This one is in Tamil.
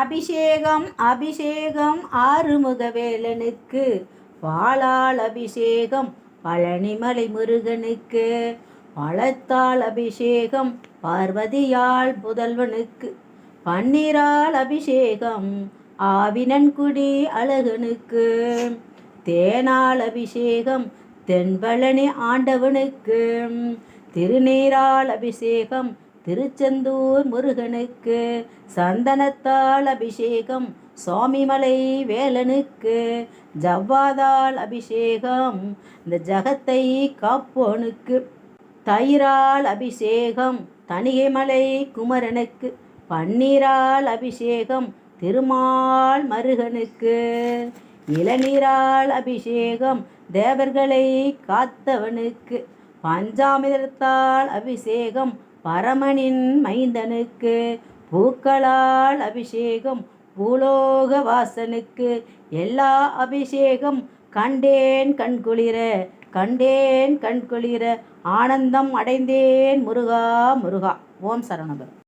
அபிஷேகம் அபிஷேகம் ஆறுமுகவேலனுக்கு. பாலால் அபிஷேகம் பழனிமலை முருகனுக்கு. பழத்தால் அபிஷேகம் பார்வதியால் புதல்வனுக்கு பன்னீரால் அபிஷேகம் ஆவினன்குடி அழகனுக்கு. தேனால் அபிஷேகம் தென்பழனி ஆண்டவனுக்கு. திருநீரால் அபிஷேகம் திருச்செந்தூர் முருகனுக்கு சந்தனத்தால் அபிஷேகம் சுவாமிமலை வேலனுக்கு ஜவ்வாதால் அபிஷேகம் இந்த ஜகத்தை காப்போனுக்கு தயிரால் அபிஷேகம் தனிகைமலை குமரனுக்கு பன்னீரால் அபிஷேகம் திருமால் மருகனுக்கு இளநீரால் அபிஷேகம் தேவர்களை காத்தவனுக்கு பஞ்சாமிரத்தால் அபிஷேகம் பரமனின் மைந்தனுக்கு பூக்களால் அபிஷேகம் பூலோக வாசனுக்கு எல்லா அபிஷேகம் கண்டேன் கண்குளிர கண்டேன் கண்குளிர ஆனந்தம் அடைந்தேன் முருகா முருகா. ஓம் சரணபுரம்